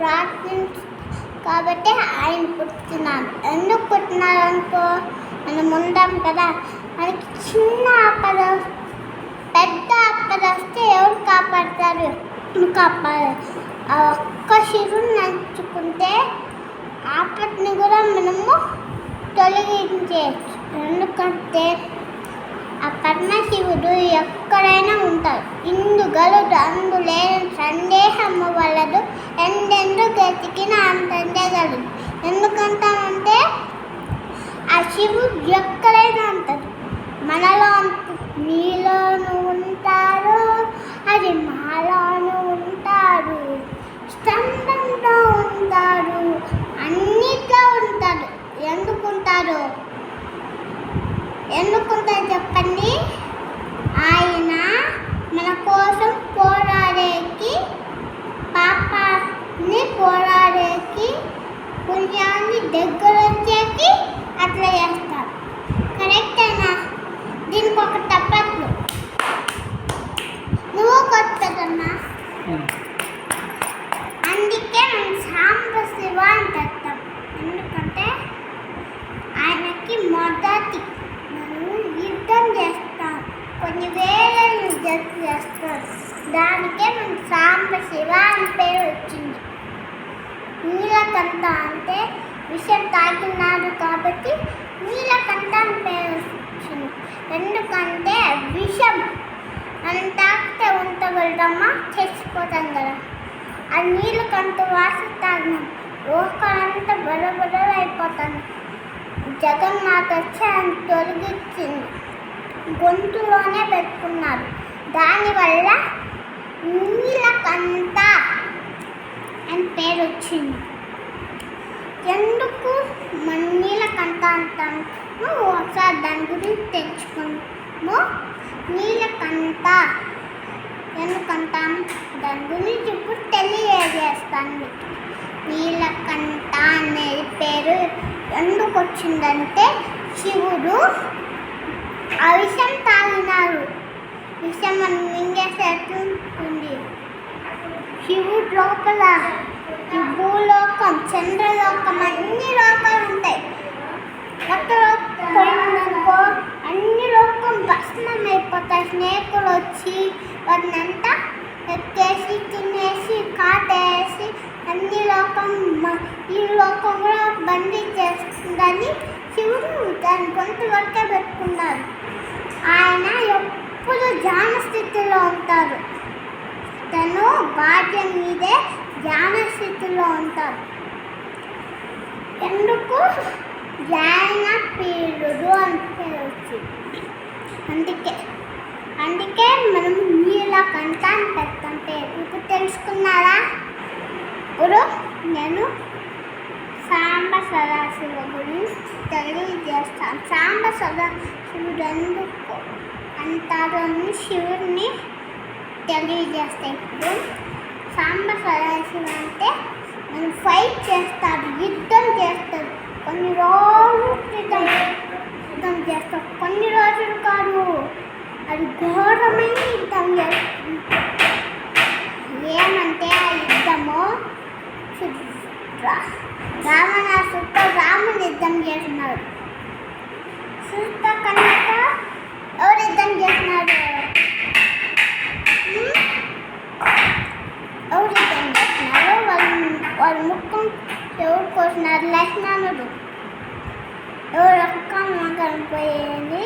మనం కాబట్టి ఆయన పుట్టుతున్నాను ఎందుకు పుట్టినారు అనుకో మనం ఉందాం కదా. మనకి చిన్న ఆపద పెద్ద ఆపద వస్తే ఎవరు కాపాడతారు? కాపాడు ఆ ఒక్క శివుని నడుచుకుంటే ఆపదని కూడా మనము తొలగించేయచ్చు ఎందుకంటే ఆ పరమశివుడు ఎక్కడైనా ఉంటాడు. ఇందు గలదు అందు లేని సందేహము వలదు. ఎందెందు గతికిన అంతందేగలదు ఎందుకంటానంటే ఆ శివు ఎక్కడైనా అంటారు మనలో అంత- నీలోను ఉంటారు అది మాలోను ఉంటారు. స్తంభంలో ఉంటారు అన్నిట్లో ఉంటారు. ఎందుకుంటారు? ఎందుకుంటారు చెప్పండి? ఆయన మన కోసం పోరాడేకి పాపాన్ని పోరాడేకి పుణ్యాన్ని దగ్గర వచ్చేకి అట్లా చేస్తాడు కరెక్టేనా దీనికి ఒక తప్పట్లు. నువ్వు కొత్తదమ్మా. అందుకే మనం సాంబ శివ అని చెప్తాం ఎందుకంటే ఆయనకి మొదటి మనం యుద్ధం చేస్తాం కొన్ని వేల యుద్ధం చేస్తాం దానికే మనం సాంబ శివ అని పేరు వచ్చింది. నీలకంఠ అంటే విషం తాకినాడు కాబట్టి నీలకంఠ అని పేరు వచ్చింది. ఎందుకంటే విషం మనం తాకితే ఉంటగలదమ్మా చచ్చిపోతాం కదా. ఆ నీలకంఠ వాసన తాగినాం లోకాలంతా బలబడలు అయిపోతాను జగన్నాథ వచ్చి ఆయన తొలగించింది గొంతులోనే పెట్టుకున్నారు. దానివల్ల నీలకంఠ అని పేరు వచ్చింది. ఎందుకు మన నీలకంఠ ఒకసారి దాని గురించి తెచ్చుకుంటాము నీలకంఠ ఎందుకంటాం దాని గురించి ఇప్పుడు తెలియజేస్తాను. మీకు. నీలకంఠ అనేది పేరు ఎందుకు వచ్చిందంటే శివుడు ఆ విషయం తాగినారు విషయం మనం మింగేస్తే ఉంది శివుడు లోపల ఈ భూలోకం చంద్రలోకం అన్ని లోకాలు ఉంటాయి. కొత్త పోయిందనుకో అన్ని లోకం భస్మం అయిపోతాయి స్నేహితులు వచ్చి వాటిని అంతా ఎక్కేసి తినేసి కాటేసి అన్ని లోకం ఈ లోకం కూడా బందీ చేస్తుందని శివుడు దాన్ని కొంతవరకే వరకే పెట్టుకున్నారు ఆయన ఎప్పుడు ధ్యాన స్థితిలో ఉంటారు. భాగ్యం భార్య మీదే ధ్యాన స్థితిలో ఉంటారు. ఎందుకు? ధ్యాన పీరుడు అంటే పేరు వచ్చింది అందుకే అందుకే మనం నీళ్ళ కంట అని పెడతాం ఇప్పుడు తెలుసుకున్నారా? ఇప్పుడు నేను సాంబ సదాశివ గురించి తెలియజేస్తాను. సాంబ సదాశివుడు ఎందుకు అంటారు అని శివుడిని తెలియజేస్తాయి ఇప్పుడు సాంబ సదాశివ అంటే మనం ఫైట్ చేస్తారు యుద్ధం చేస్తారు. కొన్ని రోజులు క్రితం యుద్ధం చేస్తారు కొన్ని రోజులు కాదు అది ఘోరమైన యుద్ధం చేస్తుంది. ఏమంటే ఆ యుద్ధము రావణాసుతో రాముని యుద్ధం చేస్తున్నారు సూత కనుక ఎవరు యుద్ధం చేస్తున్నారు హ్మ్? ఎవరు యుద్ధం చేస్తున్నారు వారి ముఖం ఎవరు కోసినారు లక్ష్మణుడు ఎవరు అక్క మగం పోయేది